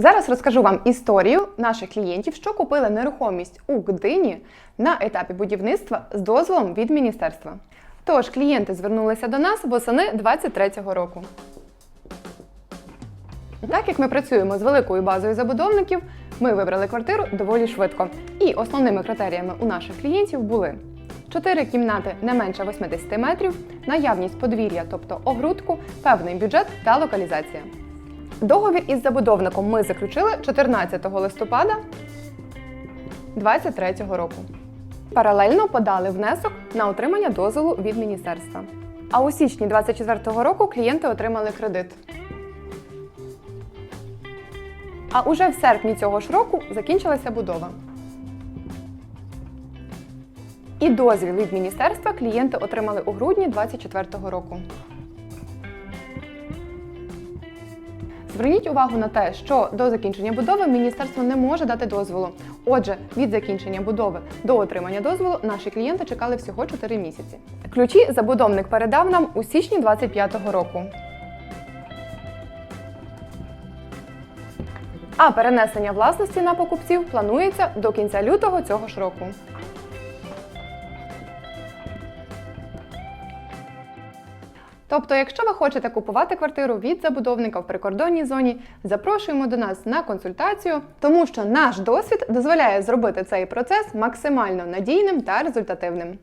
Зараз розкажу вам історію наших клієнтів, що купили нерухомість у Гдині на етапі будівництва з дозволом від міністерства. Тож клієнти звернулися до нас восени 2023 року. Так як ми працюємо з великою базою забудовників, ми вибрали квартиру доволі швидко. І основними критеріями у наших клієнтів були 4 кімнати не менше 80 метрів, наявність подвір'я, тобто огрудку, певний бюджет та локалізація. Договір із забудовником ми заключили 14 листопада 2023 року. Паралельно подали внесок на отримання дозволу від міністерства. А у січні 2024 року клієнти отримали кредит. А уже в серпні цього ж року закінчилася будова. І дозвіл від міністерства клієнти отримали у грудні 2024 року. Зверніть увагу на те, що до закінчення будови міністерство не може дати дозволу. Отже, від закінчення будови до отримання дозволу наші клієнти чекали всього 4 місяці. Ключі забудовник передав нам у січні 2025 року. А перенесення власності на покупців планується до кінця лютого цього ж року. Тобто, якщо ви хочете купувати квартиру від забудовника в прикордонній зоні, запрошуємо до нас на консультацію, тому що наш досвід дозволяє зробити цей процес максимально надійним та результативним.